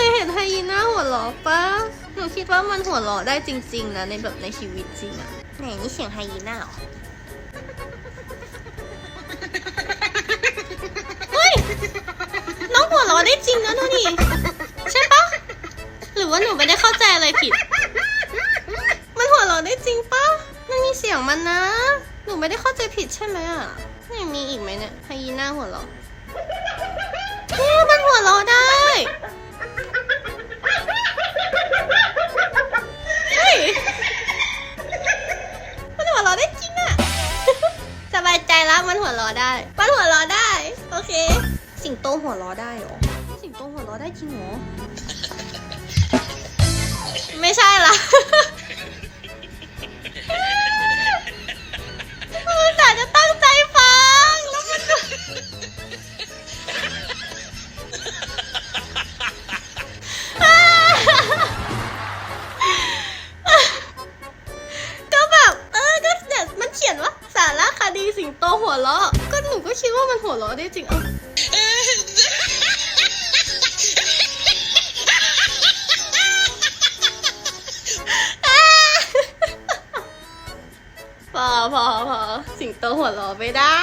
เคยเห็นไฮยีน่าหัวเราะปะหนูคิดว่ามันหัวเราะได้จริง ๆ นะในแบบในชีวิตจริงอะไหนนี่เสียงไฮยีน่าเหรอเฮ้ยน้องหัวเราะได้จริงนะดูดิใช่ปะหรือว่าหนูไม่ได้เข้าใจอะไรผิด มันหัวเราะได้จริงปะมันมีเสียงมันนะ หนูไม่ได้เข้าใจผิดใช่ไหมอะนี่มีอีกไหมเนี่ยไฮยีน่าหัวเราะ จริงอะสบายใจแล้วมันหัวเราะได้ มันหัวเราะได้ โอเค สิงโตหัวเราะได้เหรอ สิงโตหัวเราะได้จริงเหรอ โตหัวเราะ ก็หนูก็คิดว่ามันหัวเราะได้จริง เอ้าพอพอพอสิงโตหัวเราะไม่ได้